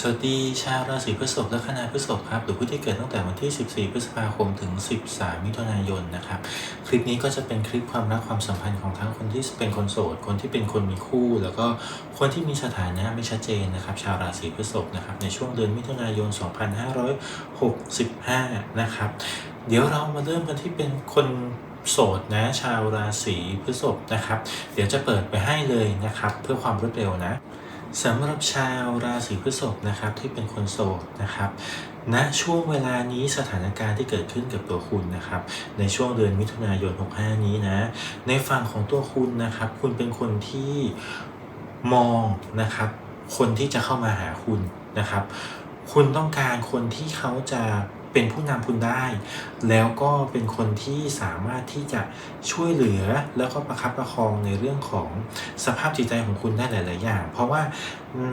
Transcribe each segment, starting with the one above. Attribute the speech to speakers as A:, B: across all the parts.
A: สวัสดีชาวราศีพฤษภและคณะพฤษภครับหรือผู้ที่เกิดตั้งแต่วันที่ 14 พฤษภาคมถึง 13 มิถุนายนนะครับ คลิปนี้ก็จะเป็นคลิปความรักความสัมพันธ์ของทั้งคนที่เป็นคนโสด คนที่เป็นคนมีคู่ แล้วก็คนที่มีสถานะไม่ชัดเจนนะครับ ชาวราศีพฤษภนะครับในช่วงเดือนมิถุนายน 2565 นะครับ เดี๋ยวเรามาเริ่มกันที่เป็นคนโสดนะชาวราศีพฤษภนะครับ เดี๋ยวจะเปิดไปให้เลยนะครับ เพื่อความรวดเร็วนะ สำหรับชาวราศีพฤษภนะครับที่เป็นคนโสดนะครับณช่วงเวลานี้สถานการณ์ที่เกิดขึ้นกับตัวคุณนะครับ ในช่วงเดือนมิถุนายน 65 นี้นะ ในฝั่งของตัวคุณนะครับ คุณเป็นคนที่มองนะครับ คนที่จะเข้ามาหาคุณนะครับ คุณต้องการคนที่เขาจะ เป็นผู้นำคุณได้ แล้วก็เป็นคนที่สามารถที่จะช่วยเหลือแล้วก็ประคับประคองในเรื่องของสภาพจิตใจของคุณได้หลาย ๆ อย่าง เพราะว่า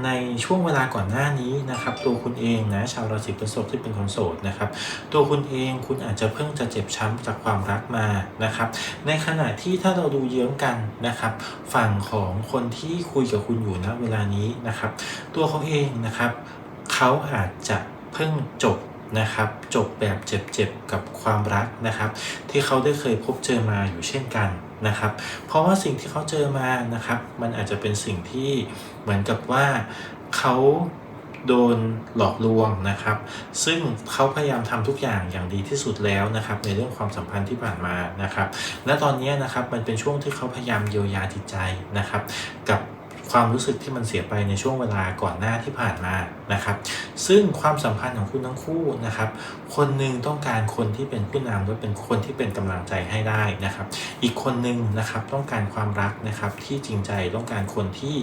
A: ในช่วงเวลาก่อนหน้านี้นะครับ ตัวคุณเองนะชาวราศีพฤษภที่เป็นคนโสดนะครับ ตัวคุณเองคุณอาจจะเพิ่งจะเจ็บช้ำจากความรักมานะครับ ในขณะที่ถ้าเราดูเยื้องกันนะครับ ฝั่งของคนที่คุยกับคุณอยู่ณเวลานี้นะครับ ตัวเขาเองนะครับเขาอาจจะเพิ่งจบ นะครับ จบแบบเจ็บๆกับความรักนะครับ ที่เขาได้เคยพบเจอมาอยู่เช่นกันนะครับ เพราะว่าสิ่งที่เขาเจอมานะครับ มันอาจจะเป็นสิ่งที่เหมือนกับว่าเขาโดนหลอกลวงนะครับ ซึ่งเขาพยายามทำทุกอย่างอย่างดีที่สุดแล้วนะครับ ในเรื่องความสัมพันธ์ที่ผ่านมานะครับ และตอนนี้นะครับมันเป็นช่วงที่เขาพยายามเยียวยาจิตใจนะครับ กับ ความรู้สึกที่มันเสียไปในช่วงเวลาก่อนหน้าที่ผ่านมานะครับ ซึ่งความสัมพันธ์ของคุณทั้งคู่นะครับ คนหนึ่งต้องการคนที่เป็นผู้นำและเป็นคนที่เป็นกำลังใจให้ได้นะครับ อีกคนหนึ่งนะครับต้องการความรักนะครับที่จริงใจต้องการคนที่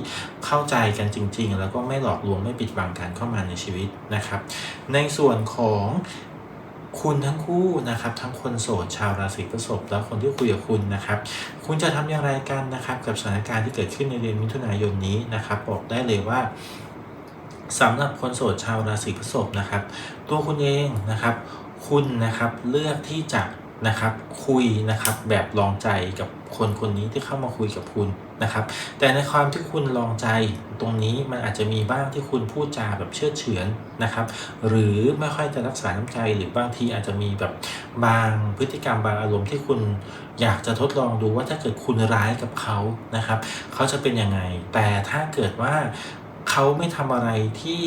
A: เข้าใจกันจริง ๆ แล้วก็ไม่หลอกลวงไม่ปิดบังการเข้ามาในชีวิตนะครับ ในส่วนของ คุณทั้งคู่นะครับทั้งคนโสดชาวราศีพฤษภและคนที่คุยกับคุณนะครับ คุณจะทำอย่างไรกันนะครับ กับสถานการณ์ที่เกิดขึ้นในเดือนมิถุนายนนี้นะครับ บอกได้เลยว่าสำหรับคนโสดชาวราศีพฤษภนะครับ ตัวคุณเองนะครับ คุณนะครับเลือกที่จะนะครับคุยนะครับแบบลองใจกับคนคนนี้ที่เข้ามาคุยกับคุณ นะครับ แต่ในความที่คุณลองใจตรงนี้มันอาจจะมีบ้างที่คุณพูดจาแบบเชื่อเฉือนนะครับ หรือไม่ค่อยจะรักษาน้ำใจหรือบางทีอาจจะมีแบบบางพฤติกรรมบางอารมณ์ที่คุณอยากจะทดลองดูว่าถ้าเกิดคุณร้ายกับเขานะครับ เขาจะเป็นยังไง แต่ถ้าเกิดว่าเขาไม่ทำอะไรที่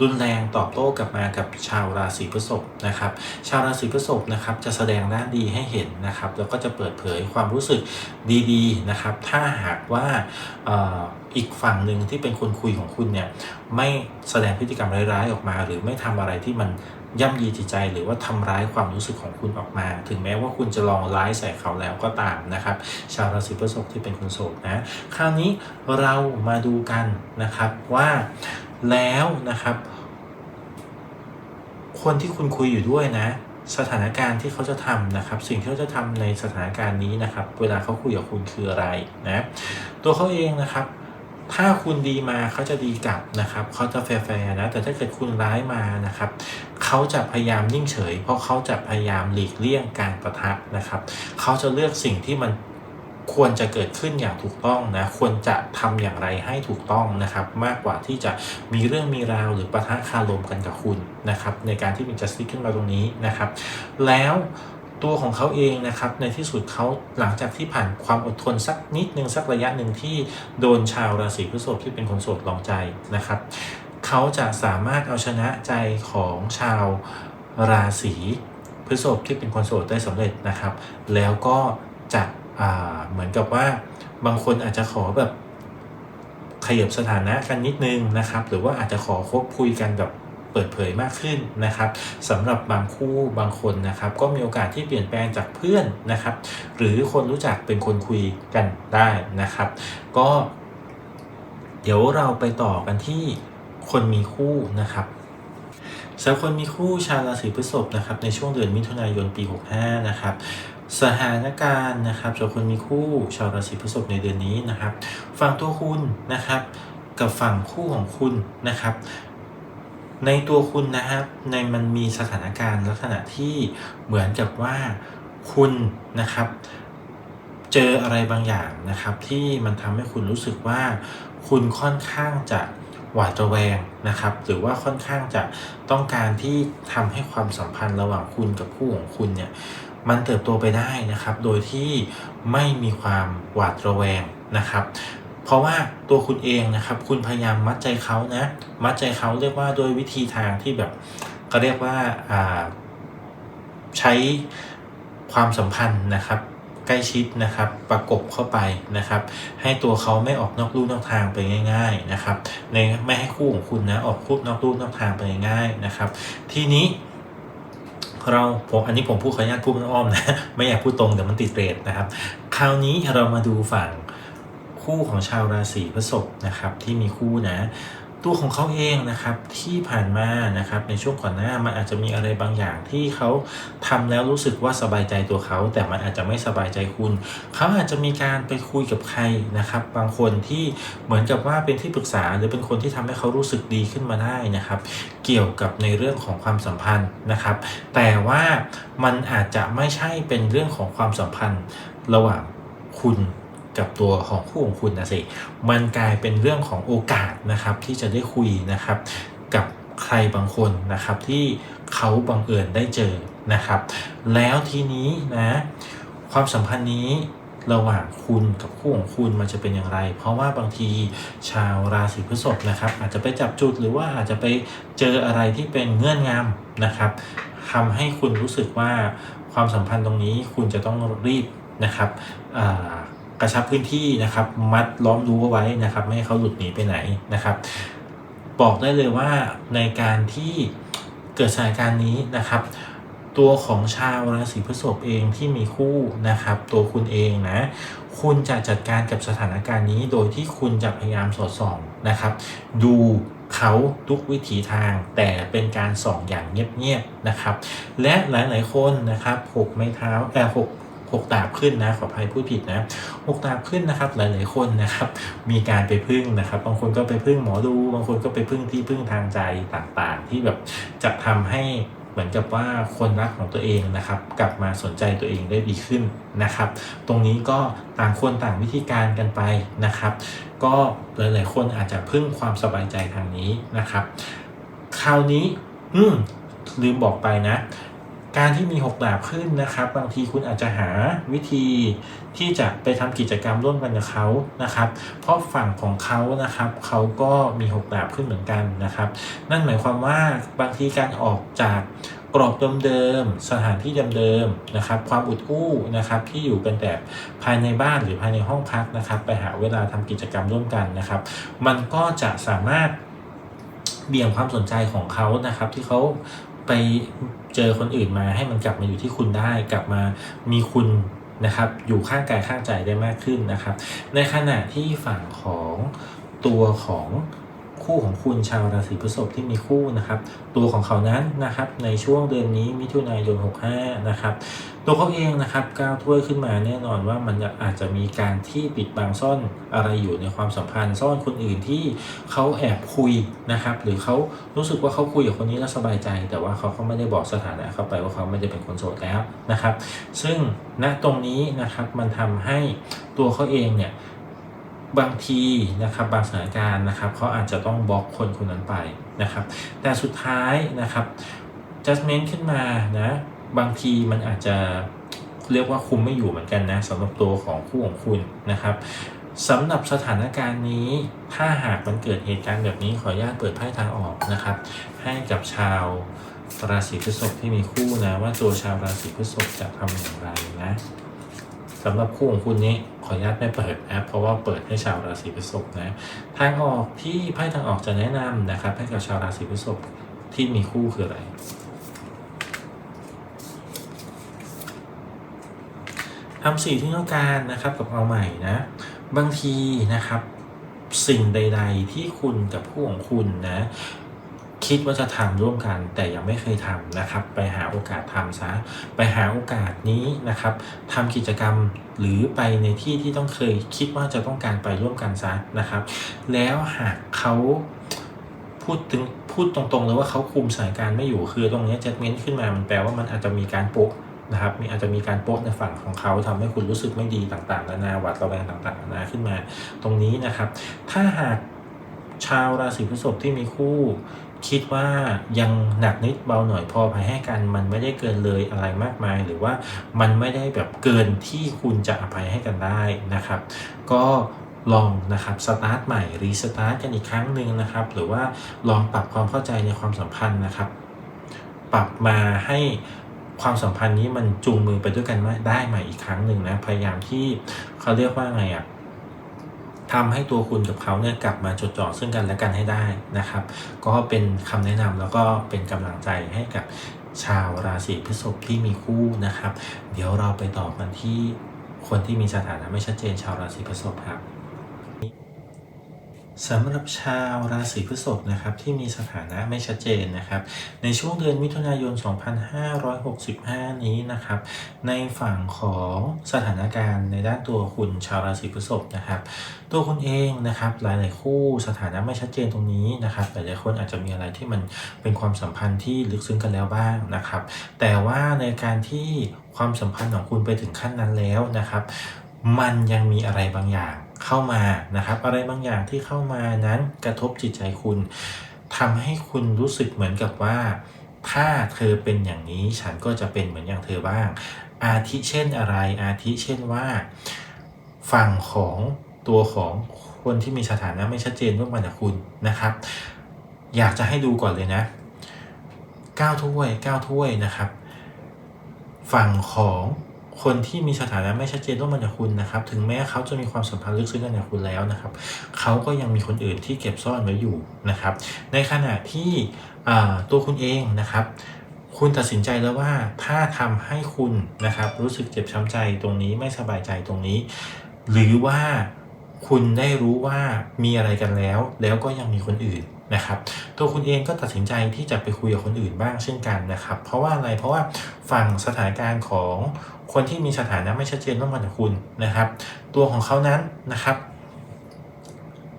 A: รุนแรงตอบโต้กลับมากับชาวราศีพฤษภนะครับ ชาวราศีพฤษภนะครับจะแสดงด้านดีให้เห็นนะครับแล้วก็จะเปิดเผยความรู้สึกดีๆนะครับ ถ้าหากว่าอออีกฝั่งหนึ่งที่เป็นคนคุยของคุณเนี่ยไม่แสดงพฤติกรรมร้ายๆออกมา หรือไม่ทำอะไรที่มัน ย่ำยีจิตใจหรือว่าทำร้ายความรู้สึกของคุณออกมา ถึงแม้ว่าคุณจะลองร้ายใส่เขาแล้วก็ตามนะครับ ชาวราศีพฤษภที่เป็นคนโสดนะ คราวนี้เรามาดูกันนะครับว่าแล้วนะครับ คนที่คุณคุยอยู่ด้วยนะ สถานการณ์ที่เขาจะทำนะครับ สิ่งที่เขาจะทำในสถานการณ์นี้นะครับ เวลาเขาคุยกับคุณคืออะไรนะ ตัวเขาเองนะครับ ถ้าคุณดีมาเขาจะดีกลับนะครับเขาจะแฟร์นะแต่ถ้าเกิดคุณร้ายมานะครับเขาจะพยายามนิ่งเฉย เพราะเขาจะพยายามหลีกเลี่ยงการประทะนะครับเขาจะเลือกสิ่งที่มันควรจะเกิดขึ้นอย่างถูกต้องนะ ควรจะทำอย่างไรให้ถูกต้องนะครับ มากกว่าที่จะมีเรื่องมีราวหรือประทะคารมกันกับคุณนะครับ ในการที่มีจัสติสขึ้นมาตรงนี้นะครับ แล้ว ตัวของเขาเองนะครับในที่สุดเขาหลังจากที่ผ่านความอดทนสักนิดนึงสักระยะหนึ่งที่โดนชาวราศีพฤษภที่เป็นคนโสดลองใจนะครับ เขาจะสามารถเอาชนะใจของชาวราศีพฤษภที่เป็นคนโสดได้สำเร็จนะครับ แล้วก็จะเหมือนกับว่าบางคนอาจจะขอแบบขยับสถานะกันนิดนึงนะครับ หรือว่าอาจจะขอคบคุยกันแบบ เปิดเผยมากขึ้นนะครับสำหรับบางคู่บางคนนะครับก็มีโอกาสที่เปลี่ยนแปลงจากเพื่อนนะครับ หรือคนรู้จักเป็นคนคุยกันได้นะครับ ก็ เดี๋ยวเราไปต่อกันที่คนมีคู่นะครับสำหรับคนมีคู่ชาวราศีพฤษภนะครับในช่วงเดือนมิถุนายนปี 65 นะครับสถานการณ์นะครับสำหรับคนมีคู่ชาวราศีพฤษภในเดือนนี้นะครับ ฝั่งตัวคุณนะครับ กับฝั่งคู่ของคุณนะครับ ในตัวคุณนะครับในมันมีสถานการณ์ลักษณะที่เหมือนกับว่าคุณนะครับ เจออะไรบางอย่างนะครับ ที่มันทำให้คุณรู้สึกว่า คุณค่อนข้างจะหวาดระแวงนะครับ หรือว่าค่อนข้างจะต้องการที่ทำให้ความสัมพันธ์ระหว่างคุณกับคู่ของคุณเนี่ยมันเติบโตไปได้นะครับ โดยที่ไม่มีความหวาดระแวงนะครับ เพราะว่าตัวคุณเองนะครับ คุณพยายามมัดใจเขานะ มัดใจเขาเรียกว่าโดยวิธีทางที่แบบก็เรียกว่าอ่าใช้ความสัมพันธ์นะครับใกล้ชิดนะครับประกบเข้าไปนะครับ ให้ตัวเขาไม่ออกนอกลู่นอกทางไปง่าย ๆนะครับ ในไม่ให้คู่ของคุณนะออกคู่นอกลู่นอกทางไปง่ายๆนะครับ ทีนี้เราผมอันนี้ผมพูดขออนุญาตพูดอ้อมนะไม่อยากพูดตรงเดี๋ยวมันติดเรทนะครับ คราวนี้เรามาดูฝั่ง คู่ของชาวราศีพฤษภนะครับที่มีคู่นะตัวของเขาเองนะครับที่ผ่านมานะครับในช่วงก่อนหน้ามันอาจจะมีอะไรบางอย่างที่เขาทำแล้วรู้สึกว่าสบายใจตัวเขา แต่มันอาจจะไม่สบายใจคุณ เขาอาจจะมีการไปคุยกับใครนะครับบางคนที่เหมือนกับว่าเป็นที่ปรึกษาหรือเป็นคนที่ทำให้เขารู้สึกดีขึ้นมาได้นะครับ เกี่ยวกับในเรื่องของความสัมพันธ์นะครับ แต่ว่ามันอาจจะไม่ใช่เป็นเรื่องของความสัมพันธ์ระหว่างคุณ กับตัวของคู่ของคุณนะสิ มันกลายเป็นเรื่องของโอกาสนะครับที่จะได้คุยนะครับ กับใครบางคนนะครับที่เขาบังเอิญได้เจอนะครับ แล้วทีนี้นะความสัมพันธ์นี้ระหว่างคุณกับคู่ของคุณมันจะเป็นอย่างไร เพราะว่าบางทีชาวราศีพฤษภนะครับ อาจจะไปจับจุดหรือว่าอาจจะไปเจออะไรที่เป็นเงื่อนงำนะครับทำให้คุณรู้สึกว่าความสัมพันธ์ตรงนี้คุณจะต้องรีบนะครับอ่า กระชับพื้นที่นะครับ มัดล้อมรั้วไว้นะครับ ไม่ให้เขาหลุดหนีไปไหนนะครับ บอกได้เลยว่าในการที่เกิดสถานการณ์นี้นะครับ ตัวของชาวราศีพฤษภเองที่มีคู่นะครับ ตัวคุณเองนะ คุณจะจัดการกับสถานการณ์นี้ โดยที่คุณจะพยายามสอดส่องนะครับ ดูเขาทุกวิถีทางแต่เป็นการส่องอย่างเงียบๆนะครับ และหลายๆคนนะครับหกไม้เท้าแต่หก หกดาบขึ้นนะขออภัยพูดผิดนะหกดาบขึ้นนะครับ หลายๆคนนะครับ มีการไปพึ่งนะครับ บางคนก็ไปพึ่งหมอดู บางคนก็ไปพึ่งที่พึ่งทางใจต่างๆ ที่แบบจะทำให้เหมือนกับว่าคนรักของตัวเองนะครับ กลับมาสนใจตัวเองได้ดีขึ้นนะครับ ตรงนี้ก็ต่างคนต่างวิธีการกันไปนะครับ ก็หลายๆคนอาจจะพึ่งความสบายใจทางนี้นะครับ คราวนี้ อืมลืมบอกไปนะ การที่มีหกดาบขึ้นนะครับ บางทีคุณอาจจะหาวิธีที่จะไปทำกิจกรรมร่วมกันกับเขานะครับ เพราะฝั่งของเขานะครับเขาก็มีหกดาบขึ้นเหมือนกันนะครับ นั่นหมายความว่าบางทีการออกจากกรอบเดิมๆสถานที่เดิมๆนะครับ ความอุดอู้นะครับที่อยู่กันแต่ภายในบ้านหรือภายในห้องพักนะครับ ไปหาเวลาทำกิจกรรมร่วมกันนะครับ มันก็จะสามารถเบี่ยงความสนใจของเขานะครับ ที่เขา ไปเจอคนอื่นมาให้มันกลับมาอยู่ที่คุณได้ กลับมามีคุณนะครับ อยู่ข้างกายข้างใจได้มากขึ้นนะครับ ในขณะที่ฝั่งของตัวของ คู่ของคุณชาวราศีพฤษภที่มีคู่นะครับ ตัวของเขานั้นนะครับในช่วงเดือนนี้มิถุนายน 65 นะครับ ตัวเขาเองนะครับก้าวถ้วยขึ้นมาแน่นอนว่ามันอาจจะมีการที่ปิดบังซ่อนอะไรอยู่ในความสัมพันธ์ ซ่อนคนอื่นที่เขาแอบคุยนะครับ หรือเขารู้สึกว่าเขาคุยกับคนนี้แล้วสบายใจ แต่ว่าเขาก็ไม่ได้บอกสถานะเข้าไปว่าเขาไม่ได้เป็นคนโสดแล้วนะครับ ซึ่งณตรงนี้นะครับมันทำให้ตัวเขาเองเนี่ย บางทีนะครับบางสถานการณ์นะครับเขาอาจจะต้องบล็อกคนคนนั้นไปนะครับ แต่สุดท้ายนะครับ judgment ขึ้นมานะบางทีมันอาจจะเรียกว่าคุมไม่อยู่เหมือนกันนะสำหรับตัวของคู่ของคุณนะครับสำหรับสถานการณ์นี้ ถ้าหากมันเกิดเหตุการณ์แบบนี้ขออนุญาตเปิดไพ่ทางออกนะครับ ให้กับชาวราศีพฤษภที่มีคู่นะ ว่าตัวชาวราศีพฤษภจะทำอย่างไรนะ สำหรับคู่ของคุณนี้ขออนุญาตไม่เปิดแอปเพราะว่าเปิดให้ชาวราศีพฤษภนะทางออกที่ไพ่ทางออกจะแนะนำนะครับให้กับชาวราศีพฤษภที่มีคู่คืออะไรทำสิ่งที่ต้องการนะครับกับเอาใหม่นะ บางทีนะครับสิ่งใด ๆ ที่คุณกับคู่ของคุณนะ คิดว่าจะทำร่วมกัน แต่ยังไม่เคยทำนะครับ ไปหาโอกาสทำซะไปหาโอกาสนี้นะครับทำกิจกรรมหรือไปในที่ที่ต้องเคยคิดว่าจะต้องการไปร่วมกันซะนะครับ แล้วหากเขาพูดถึงพูดตรงๆเลยว่าเขาคุมสถานการณ์ไม่อยู่คือตรงนี้จัดเม้นขึ้นมามันแปลว่ามันอาจจะมีการโปะนะครับมีอาจจะมีการโป๊ะในฝั่งของเขาทำให้คุณรู้สึกไม่ดีต่างๆนานาหวัดระแวงต่างๆนานาขึ้นมาตรงนี้นะครับ ถ้าหาก ชาวราศีพฤษภที่มีคู่ คิดว่ายังหนักนิดเบาหน่อยพอภัยให้กัน มันไม่ได้เกินเลยอะไรมากมาย หรือว่ามันไม่ได้แบบเกินที่คุณจะอภัยให้กันได้นะครับ ก็ลองนะครับสตาร์ทใหม่รีสตาร์ทกันอีกครั้งหนึ่งนะครับ หรือว่าลองปรับความเข้าใจในความสัมพันธ์นะครับ ปรับมาให้ความสัมพันธ์นี้มันจูงมือไปด้วยกันได้ใหม่อีกครั้งหนึ่งนะพยายามที่เขาเรียกว่าไงอะ่ะ ทำให้ตัวคุณกับเขาเนี่ยกลับมาจดจ่อซึ่งกันและกันให้ได้นะครับ ก็เป็นคำแนะนำแล้วก็เป็นกำลังใจให้กับชาวราศีพฤษภที่มีคู่นะครับ เดี๋ยวเราไปต่อกันที่คนที่มีสถานะไม่ชัดเจนชาวราศีพฤษภครับ สำหรับชาวราศีพฤษภนะครับที่มีสถานะไม่ชัดเจนนะครับ ในช่วงเดือนมิถุนายน 2565 นี้นะครับ ในฝั่งของสถานการณ์ในด้านตัวคุณชาวราศีพฤษภนะครับ ตัวคุณเองนะครับหลายๆคู่สถานะไม่ชัดเจนตรงนี้นะครับหลายๆคนอาจจะมีอะไรที่มันเป็นความสัมพันธ์ที่ลึกซึ้งกันแล้วบ้างนะครับ แต่ว่าในการที่ความสัมพันธ์ของคุณไปถึงขั้นนั้นแล้วนะครับ มันยังมีอะไรบางอย่าง เข้ามานะครับ อะไรบางอย่างที่เข้ามานั้นกระทบจิตใจคุณทำให้คุณรู้สึกเหมือนกับว่า ถ้าเธอเป็นอย่างนี้ฉันก็จะเป็นเหมือนอย่างเธอบ้าง อาทิเช่นอะไร อาทิเช่นว่า ฝั่งของตัวของคนที่มีสถานะไม่ชัดเจนร่วมกันกับคุณนะครับ อยากจะให้ดูก่อนเลยนะ9ถ้วย9ถ้วยนะครับ ฝั่งของ คนที่มีสถานะไม่ชัดเจนร่วมกันกับคุณนะครับ ถึงแม้เขาจะมีความสัมพันธ์ลึกซึ้งกันกับคุณแล้วนะครับ เขาก็ยังมีคนอื่นที่เก็บซ่อนไว้อยู่นะครับ ในขณะที่ตัวคุณเองนะครับ คุณตัดสินใจแล้วว่าถ้าทำให้คุณนะครับ รู้สึกเจ็บช้ำใจตรงนี้ไม่สบายใจตรงนี้ หรือว่าคุณได้รู้ว่ามีอะไรกันแล้ว แล้วก็ยังมีคนอื่นนะครับตัวคุณเองก็ตัดสินใจที่จะไปคุยกับคนอื่นบ้างเช่นกันนะครับ เพราะว่าอะไรเพราะว่าฝั่งสถานการณ์ของ คนที่มีสถานะไม่ชัดเจนร่วมกันกับคุณนะครับ ตัวของเขานั้นนะครับ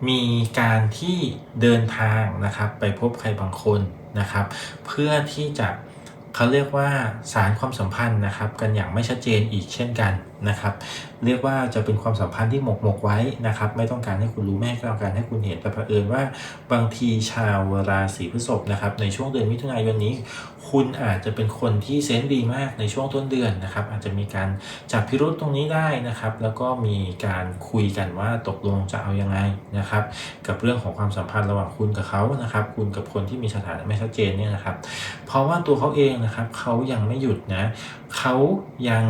A: มีการที่เดินทางนะครับ ไปพบใครบางคนนะครับ เพื่อที่จะเขาเรียกว่าสารความสัมพันธ์นะครับ กันอย่างไม่ชัดเจนอีกเช่นกันนะครับ เรียกว่าจะเป็นความสัมพันธ์ที่หมกหมกไว้นะครับ ไม่ต้องการให้คุณรู้ไม่ต้องการให้คุณเห็นแต่เผอิญว่าบางทีชาวราศีพฤษภนะครับในช่วงเดือนมิถุนายนนี้ คุณอาจจะเป็นคนที่เซนส์ดีมากในช่วงต้นเดือนนะครับ อาจจะมีการจับพิรุษตรงนี้ได้นะครับ แล้วก็มีการคุยกันว่าตกลงจะเอายังไงนะครับ กับเรื่องของความสัมพันธ์ระหว่างคุณกับเขานะครับ คุณกับคนที่มีสถานะไม่ชัดเจนเนี่ยนะครับ เพราะว่าตัวเขาเองนะครับเขายังไม่หยุดนะเขายัง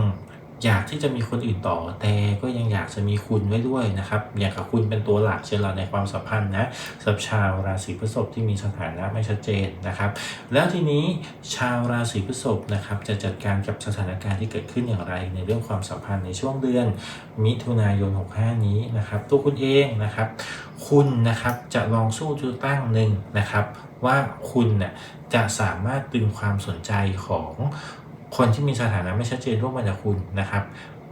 A: อยากที่จะมีคนอื่นต่อ แต่ก็ยังอยากจะมีคุณไว้ด้วยนะครับอยากกับคุณเป็นตัวหลักเช่นเราในความสัมพันธ์นะสำหรับชาวราศีพฤษภที่มีสถานะไม่ชัดเจนนะครับ แล้วทีนี้ชาวราศีพฤษภนะครับจะจัดการกับสถานการณ์ที่เกิดขึ้นอย่างไร ในเรื่องความสัมพันธ์ในช่วงเดือน มิถุนายน 65 นี้นะครับตัวคุณเองนะครับ คุณนะครับจะลองสู้จุดตั้งหนึ่งนะครับ ว่าคุณน่ยจะสามารถดึงความสนใจของ คนที่มีสถานะไม่ชัดเจนร่วมกันกับคุณนะครับ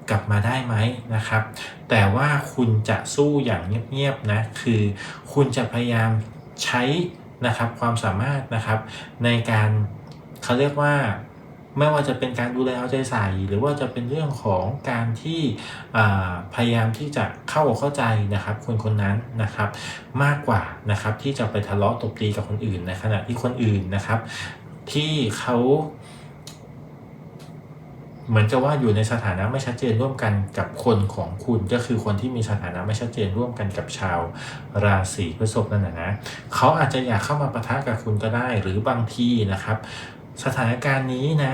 A: กลับมาได้ไหมนะครับ แต่ว่าคุณจะสู้อย่างเงียบๆนะคือคุณจะพยายามใช้นะครับความสามารถนะครับในการเขาเรียกว่าไม่ว่าจะเป็นการดูแลเอาใจใส่ หรือว่าจะเป็นเรื่องของการที่พยายามที่จะเข้าเข้าใจนะครับ คนคนนั้นนะครับมากกว่านะครับที่จะไปทะเลาะตบตีกับคนอื่นในขณะที่คนอื่นนะครับ ที่เขา เหมือนกับว่าอยู่ในสถานะไม่ชัดเจนร่วมกันกับคนของคุณก็คือคนที่มีสถานะไม่ชัดเจนร่วมกันกับชาวราศีพฤษภนั่นนะนะเขาอาจจะอยากเข้ามาปะทะกับคุณก็ได้ หรือบางทีนะครับ สถานการณ์นี้นะ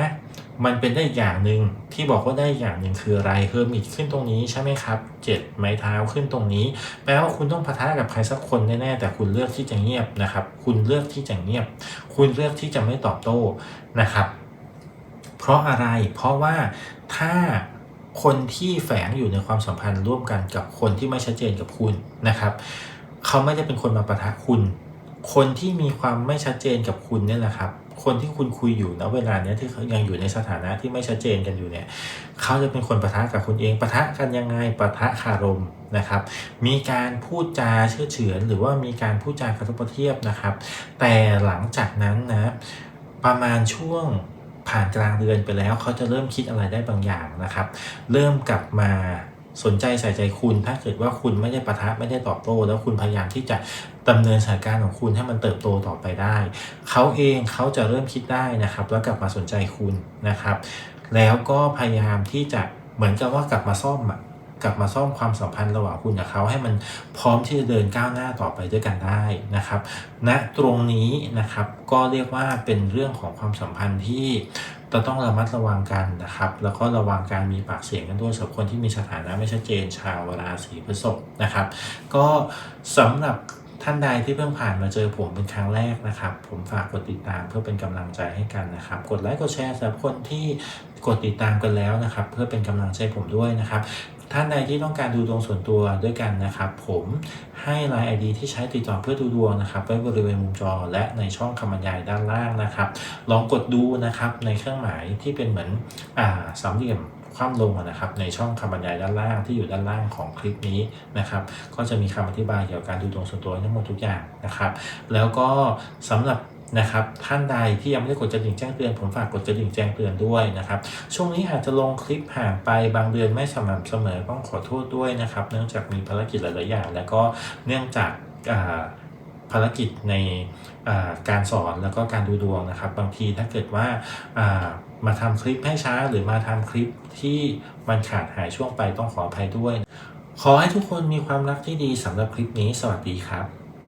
A: มันเป็นได้อย่างหนึ่งที่บอกว่าได้อย่างหนึ่งคืออะไรเฮอร์มิตขึ้นตรงนี้ใช่ไหมครับเจ็ดไม้เท้าขึ้นตรงนี้ แปลว่าคุณต้องปะทะกับใครสักคนแน่ๆแต่คุณเลือกที่จะเงียบนะครับ คุณเลือกที่จะเงียบ คุณเลือกที่จะไม่ตอบโต้นะครับ เพราะอะไร เพราะว่าถ้าคนที่แฝงอยู่ในความสัมพันธ์ร่วมกันกับคนที่ไม่ชัดเจนกับคุณนะครับ เขาไม่ได้เป็นคนมาประทะคุณ คนที่มีความไม่ชัดเจนกับคุณเนี่ยแหละครับ คนที่คุณคุยอยู่ณเวลาเนี้ยที่เขายังอยู่ในสถานะที่ไม่ชัดเจนกันอยู่เนี่ย เขาจะเป็นคนประทะกับคุณเองประทะกันยังไงประทะคารมนะครับ มีการพูดจาเชื่อเฉือน หรือว่ามีการพูดจากระทบกระเทียบนะครับ แต่หลังจากนั้นนะประมาณช่วง ผ่านกลางเดือนไปแล้ว เขาจะเริ่มคิดอะไรได้บางอย่างนะครับ เริ่มกลับมาสนใจใส่ใจคุณ ถ้าเกิดว่าคุณไม่ได้ประทะไม่ได้ตอบโต้ แล้วคุณพยายามที่จะดำเนินสถานการณ์ของคุณให้มันเติบโตต่อไปได้ เขาเองเขาจะเริ่มคิดได้นะครับ แล้วกลับมาสนใจคุณนะครับ แล้วก็พยายามที่จะเหมือนกับว่ากลับมาซ่อมอะ กลับมาซ่อมความสัมพันธ์ระหว่างคุณกับเขาให้มันพร้อมที่จะเดินก้าวหน้าต่อไปด้วยกันได้นะครับณตรงนี้นะครับก็เรียกว่าเป็นเรื่องของความสัมพันธ์ที่เราต้องระมัดระวังกันนะครับ แล้วก็ระวังการมีปากเสียงกันด้วยสำหรับคนที่มีสถานะไม่ชัดเจนชาวราศีพฤษภนะครับ ก็สำหรับท่านใดที่เพิ่งผ่านมาเจอผมเป็นครั้งแรกนะครับ ผมฝากกดติดตามเพื่อเป็นกำลังใจให้กันนะครับ กดไลค์กดแชร์สำหรับคนที่กดติดตามกันแล้วนะครับ เพื่อเป็นกำลังใจผมด้วยนะครับ ท่านใดที่ต้องการดูดวงส่วนตัวด้วยกันนะครับ ผมให้ไลน์ ID ที่ใช้ติดต่อเพื่อดูดวงนะครับไว้บริเวณมุมจอและในช่องคำบรรยายด้านล่างนะครับ ลองกดดูนะครับในเครื่องหมายที่เป็นเหมือนอ่าสามเหลี่ยมคว่ำลงนะครับในช่องคำบรรยายด้านล่างที่อยู่ด้านล่างของคลิปนี้นะครับ ก็จะมีคำอธิบายเกี่ยวกับการดูดวงส่วนตัวทั้งหมดทุกอย่างนะครับ แล้วก็สำหรับ นะครับ ท่านใดที่ยังไม่ได้กดกระดิ่งแจ้งเตือนผมฝากกดกระดิ่งแจ้งเตือนด้วยนะครับ ช่วงนี้อาจจะลงคลิปห่างไปบางเดือนไม่สม่ำเสมอต้องขอโทษด้วยนะครับ เนื่องจากมีภารกิจหลายๆอย่าง แล้วก็เนื่องจากภารกิจในการสอนแล้วก็การดูดวงนะครับ บางทีถ้าเกิดว่าอ่ามาทำคลิปให้ช้าหรือมาทำคลิปที่มันขาดหายช่วงไปต้องขออภัยด้วย ขอให้ทุกคนมีความรักที่ดีสำหรับคลิปนี้ สวัสดีครับ